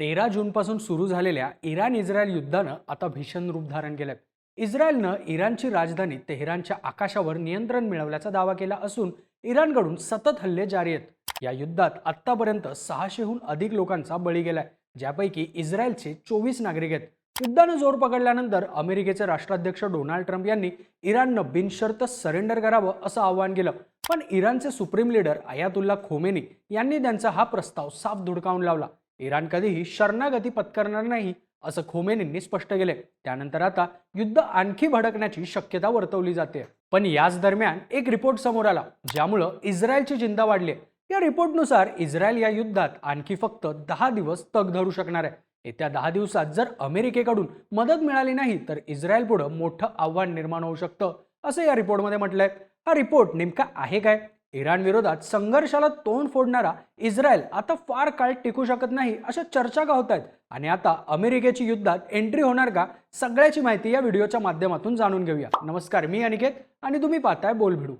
तेरा जूनपासून सुरू झालेल्या इराण इस्रायल युद्धानं आता भीषण रूप धारण केलंय. इस्रायलनं इराणची राजधानी तेहरानच्या आकाशावर नियंत्रण मिळवल्याचा दावा केला असून इराणकडून सतत हल्ले जारी आहेत. या युद्धात आत्तापर्यंत सहाशेहून अधिक लोकांचा बळी गेलाय ज्यापैकी इस्रायलचे चोवीस नागरिक आहेत. युद्धानं जोर पकडल्यानंतर अमेरिकेचे राष्ट्राध्यक्ष डोनाल्ड ट्रम्प यांनी इराणनं बिनशर्त सरेंडर करावं असं आवाहन केलं. पण इराणचे सुप्रीम लीडर अयातुल्ला खोमेनी यांनी त्यांचा हा प्रस्ताव साफ धुडकावून लावला. इराण कधीही शरणागती पत्करणार नाही असं खोमेनींनी स्पष्ट केले. त्यानंतर आता युद्ध आणखी भडकण्याची शक्यता वर्तवली जाते. पण याच दरम्यान एक रिपोर्ट समोर आला ज्यामुळं इस्रायलची चिंता वाढली या रिपोर्टनुसार इस्रायल या युद्धात आणखी फक्त दहा दिवस तग धरू शकणार आहे. येत्या दहा दिवसात जर अमेरिकेकडून मदत मिळाली नाही तर इस्रायल पुढं मोठं आव्हान निर्माण होऊ शकतं असं या रिपोर्टमध्ये म्हटलंय. हा रिपोर्ट नेमका आहे काय? इराण विरोधात संघर्षाला तोंड फोडणारा इस्रायल आता फार काळ टिकू शकत नाही अशा चर्चा का होत आहेत. आणि आता अमेरिकेची युद्धात एंट्री होणार का? सगळ्याची माहिती या व्हिडिओच्या माध्यमातून जाणून घेऊया. नमस्कार मी अनिकेत आणि तुम्ही पाहताय बोलभिडू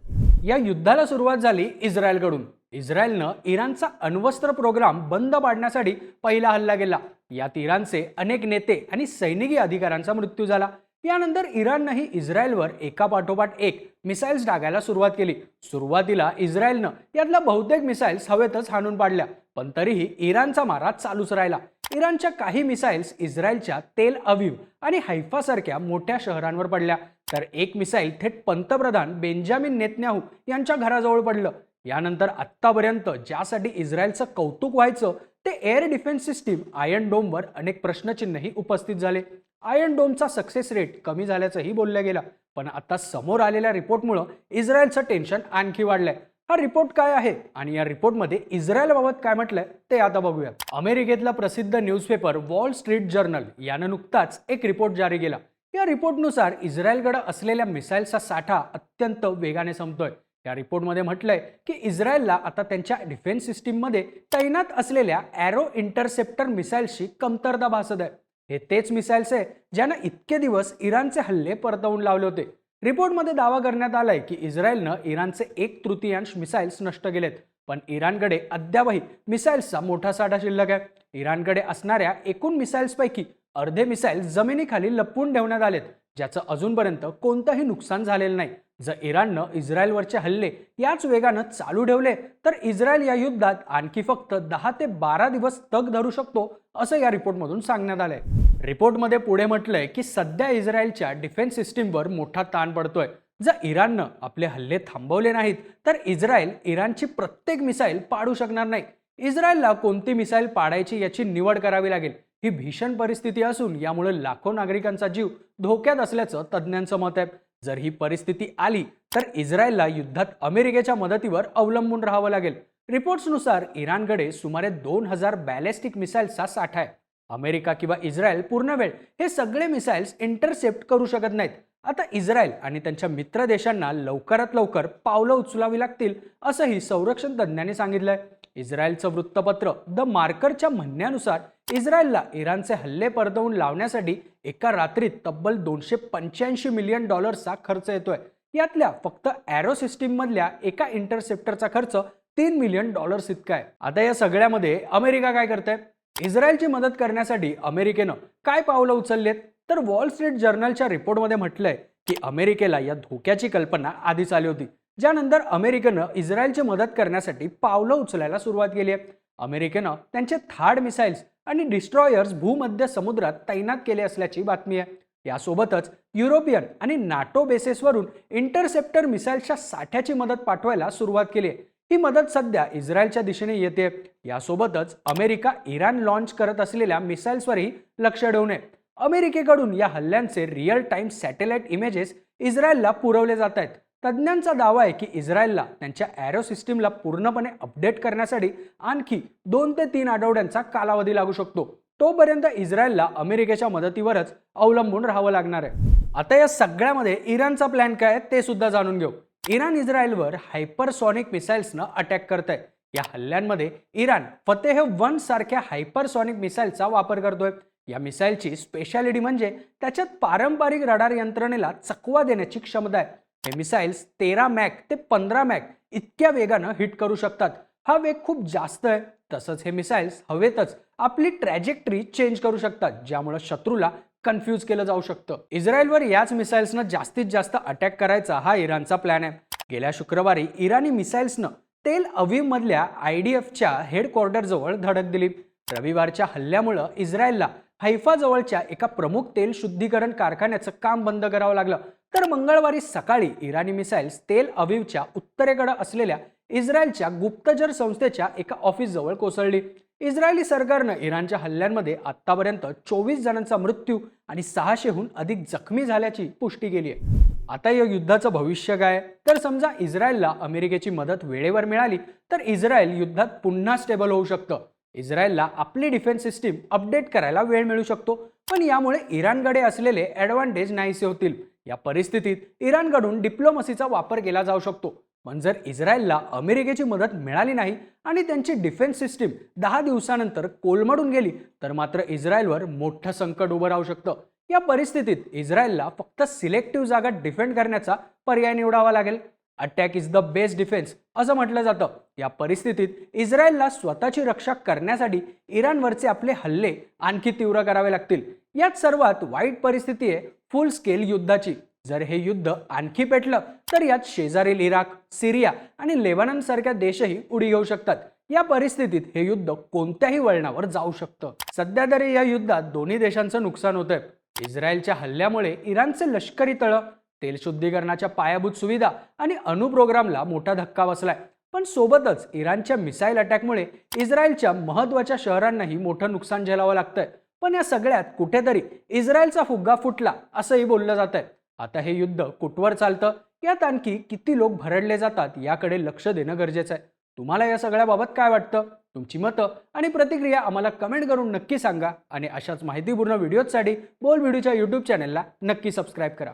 या युद्धाला सुरुवात झाली इस्रायलकडून. इस्रायलनं इराणचा अण्वस्त्र प्रोग्राम बंद पाडण्यासाठी पहिला हल्ला केला. यात इराणचे अनेक नेते आणि सैनिकी अधिकाऱ्यांचा मृत्यू झाला. यानंतर इराणनंही इस्रायलवर एकापाठोपाठ एक मिसाईल्स टाकायला सुरुवात केली. सुरुवातीला इस्रायलनं यातल्या बहुतेक मिसाईल्स हवेतच हाणून पाडल्या पण तरीही इराणचा मारा चालूच राहिला. इराणच्या काही मिसाईल्स इस्रायलच्या तेल अविव आणि हैफासारख्या मोठ्या शहरांवर पडल्या. तर एक मिसाईल थेट पंतप्रधान बेंजामिन नेतन्याहू यांच्या घराजवळ पडलं. यानंतर आत्तापर्यंत ज्यासाठी इस्रायलचं कौतुक व्हायचं ते एअर डिफेन्स सिस्टीम आयर्न डोमवर अनेक प्रश्नचिन्हही उपस्थित झाले. आयर्न डोमचा सक्सेस रेट कमी झाल्याचंही बोललं गेलं. पण आता समोर आलेल्या रिपोर्टमुळं इस्रायलचं टेन्शन आणखी वाढलंय. हा रिपोर्ट काय आहे? आणि या रिपोर्टमध्ये इस्रायलबाबत काय म्हटलंय? ते आता बघूया अमेरिकेतला प्रसिद्ध न्यूजपेपर वॉल स्ट्रीट जर्नल यानं नुकताच एक रिपोर्ट जारी केला. या रिपोर्टनुसार इस्रायलकडे असलेल्या मिसाईलचा साठा अत्यंत वेगाने संपतोय. या रिपोर्टमध्ये म्हटलंय की इस्रायलला आता त्यांच्या डिफेन्स सिस्टीममध्ये तैनात असलेल्या ॲरो इंटरसेप्टर मिसाईल्सची कमतरता भासत आहे. हे तेच मिसाईल्स आहे ज्यानं इतके दिवस इराणचे हल्ले परतवून लावले होते. रिपोर्टमध्ये दावा करण्यात आलाय की इस्रायलनं इराणचे एक तृतीयांश मिसाईल्स नष्ट केलेत पण इराणकडे अद्यापही मिसाईल्सचा मोठा साठा शिल्लक आहे. इराणकडे असणाऱ्या एकूण मिसाईल्सपैकी अर्धे मिसाईल जमिनीखाली लपवून ठेवण्यात आलेत ज्याचं अजूनपर्यंत कोणतंही नुकसान झालेलं नाही. जर इराणनं इस्रायलवरचे हल्ले याच वेगानं चालू ठेवले तर इस्रायल या युद्धात आणखी फक्त दहा ते बारा दिवस तग धरू शकतो असं या रिपोर्टमधून सांगण्यात आलंय. रिपोर्टमध्ये पुढे म्हटलंय की सध्या इस्रायलच्या डिफेन्स सिस्टीमवर मोठा ताण पडतोय. जर इराणनं आपले हल्ले थांबवले नाहीत तर इस्रायल इराणची प्रत्येक मिसाईल पाडू शकणार नाही. इस्रायलला कोणती मिसाईल पाडायची याची निवड करावी लागेल ही भीषण परिस्थिती असून यामुळे लाखो नागरिकांचा जीव धोक्यात असल्याचं तज्ज्ञांचं मत आहे. जर ही परिस्थिती आली तर इस्रायलला युद्धात अमेरिकेच्या मदतीवर अवलंबून राहावं लागेल. रिपोर्ट्सनुसार इराणकडे सुमारे दोन हजार बॅलेस्टिक मिसाईल्सचा साठा आहे. अमेरिका किंवा इस्रायल पूर्ण वेळ हे सगळे मिसाईल्स इंटरसेप्ट करू शकत नाहीत. आता इस्रायल आणि त्यांच्या मित्र देशांना लवकरात लवकर पावलं उचलावी लागतील असंही संरक्षण तज्ज्ञांनी सांगितलंय. इस्रायलचं वृत्तपत्र द मार्करच्या म्हणण्यानुसार इस्रायलला इराणचे हल्ले परतवून लावण्यासाठी एका रात्रीत तब्बल दोनशे पंच्याऐंशी मिलियन डॉलर्सचा खर्च येतोय. यातल्या फक्त अॅरो सिस्टीममधल्या एका इंटरसेप्टरचा खर्च तीन मिलियन डॉलर्स इतका आहे. आता या सगळ्यामध्ये अमेरिका काय करते इस्रायलची मदत करण्यासाठी अमेरिकेनं काय पावलं उचललेत? तर वॉल स्ट्रीट जर्नलच्या रिपोर्टमध्ये म्हटलंय की अमेरिकेला या धोक्याची कल्पना आधीच आली होती. ज्यानंतर अमेरिकेनं इस्रायलची मदत करण्यासाठी पावलं उचलायला सुरुवात केली आहे. अमेरिकेनं त्यांचे थार्ड मिसाईल्स आणि डिस्ट्रॉयर्स भूमध्य समुद्रात तैनात केले असल्याची बातमी आहे. यासोबतच युरोपियन आणि नाटो बेसेसवरून इंटरसेप्टर मिसाईल्सच्या साठ्याची मदत पाठवायला सुरुवात केली आहे. ही मदत सध्या इस्रायलच्या दिशेने येते. यासोबतच अमेरिका इराण लॉन्च करत असलेल्या मिसाईल्सवरही लक्ष ठेवून आहे अमेरिकेकडून या हल्ल्यांचे रिअल टाइम सॅटेलाइट इमेजेस इस्रायलला पुरवले जात आहेत. तज्ज्ञांचा दावा आहे की इस्रायलला त्यांच्या ॲरो सिस्टीमला पूर्णपणे अपडेट करण्यासाठी आणखी दोन ते तीन आठवड्यांचा कालावधी लागू शकतो. तोपर्यंत इस्रायलला अमेरिकेच्या मदतीवरच अवलंबून राहावं लागणार आहे. आता या सगळ्यामध्ये इराणचा प्लॅन काय आहे ते सुद्धा जाणून घेऊ. इराण इस्रायलवर हायपरसॉनिक मिसाईल्सनं अटॅक करत आहे या हल्ल्यांमध्ये इराण फतेह वन सारख्या हायपरसॉनिक मिसाईलचा वापर करतोय. या मिसाईलची स्पेशालिटी म्हणजे त्याच्यात पारंपरिक रडार यंत्रणेला चकवा देण्याची क्षमता आहे. हे मिसाईल्स तेरा मॅक ते पंधरा मॅक इतक्या वेगानं हिट करू शकतात. हा वेग खूप जास्त आहे. तसंच हे मिसाईल्स हवेतच आपली ट्रॅजेक्टरी चेंज करू शकतात ज्यामुळे शत्रूला कन्फ्यूज केलं जाऊ शकतं. इस्रायलवर याच मिसाईल्सनं जास्तीत जास्त अटॅक करायचा हा इराणचा प्लॅन आहे. गेल्या शुक्रवारी इराणी मिसाईल्सनं तेल अवीवमधल्या आय डी एफच्या हेडक्वार्टरजवळ धडक दिली. रविवारच्या हल्ल्यामुळं इस्रायलला हैफाजवळच्या एका प्रमुख तेल शुद्धीकरण कारखान्याचं काम बंद करावं लागलं. तर मंगळवारी सकाळी इराणी मिसाईल्स तेल अवीवच्या उत्तरेकडे असलेल्या इस्रायलच्या गुप्तचर संस्थेच्या एका ऑफिसजवळ कोसळली. इस्रायली सरकारनं इराणच्या हल्ल्यांमध्ये आतापर्यंत चोवीस जणांचा मृत्यू आणि सहाशेहून अधिक जखमी झाल्याची पुष्टी केली आहे. आता या युद्धाचं भविष्य काय? तर समजा इस्रायलला अमेरिकेची मदत वेळेवर मिळाली तर इस्रायल युद्धात पुन्हा स्टेबल होऊ शकतं. इस्रायलला आपली डिफेन्स सिस्टीम अपडेट करायला वेळ मिळू शकतो. पण यामुळे इराणकडे असलेले ॲडव्हान्टेज नाहीसे होतील. या परिस्थितीत इराणकडून डिप्लोमसीचा वापर केला जाऊ शकतो. पण जर इस्रायलला अमेरिकेची मदत मिळाली नाही आणि त्यांची डिफेन्स सिस्टीम दहा दिवसानंतर कोलमडून गेली तर मात्र इस्रायलवर मोठं संकट उभं राहू शकतं. या परिस्थितीत इस्रायलला फक्त सिलेक्टिव्ह जागा डिफेंड करण्याचा पर्याय निवडावा लागेल. Attack is the best defence असं म्हटलं जातं. या परिस्थितीत इस्रायलला स्वतःची रक्षा करण्यासाठी इराणवरचे आपले हल्ले आणखी तीव्र करावे लागतील. यात सर्वात वाईट परिस्थिती आहे फुल स्केल युद्धाची. जर हे युद्ध आणखी पेटलं तर यात शेजारील इराक सिरिया आणि लेबनन सारख्या देशही उडी घेऊ शकतात. या परिस्थितीत हे युद्ध कोणत्याही वळणावर जाऊ शकतं. सध्या तरी या युद्धात दोन्ही देशांचं नुकसान होतंय. इस्रायलच्या हल्ल्यामुळे इराणचे लष्करी तळ तेल शुद्धीकरणाच्या पायाभूत सुविधा आणि अणुप्रोग्रामला मोठा धक्का बसलाय. पण सोबतच इराणच्या मिसाईल अटॅकमुळे इस्रायलच्या महत्त्वाच्या शहरांनाही मोठं नुकसान झेलावं लागतंय. पण या सगळ्यात कुठेतरी इस्रायलचा फुग्गा फुटला असंही बोललं जात आहे आता हे युद्ध कुठवर चालतं? यात आणखी किती लोक भरडले जातात याकडे लक्ष देणं गरजेचं आहे तुम्हाला या सगळ्याबाबत काय वाटतं? तुमची मतं आणि प्रतिक्रिया आम्हाला कमेंट करून नक्की सांगा आणि अशाच माहितीपूर्ण व्हिडिओजसाठी बोल व्हिडिओच्या यूट्यूब चॅनलला नक्की सबस्क्राईब करा.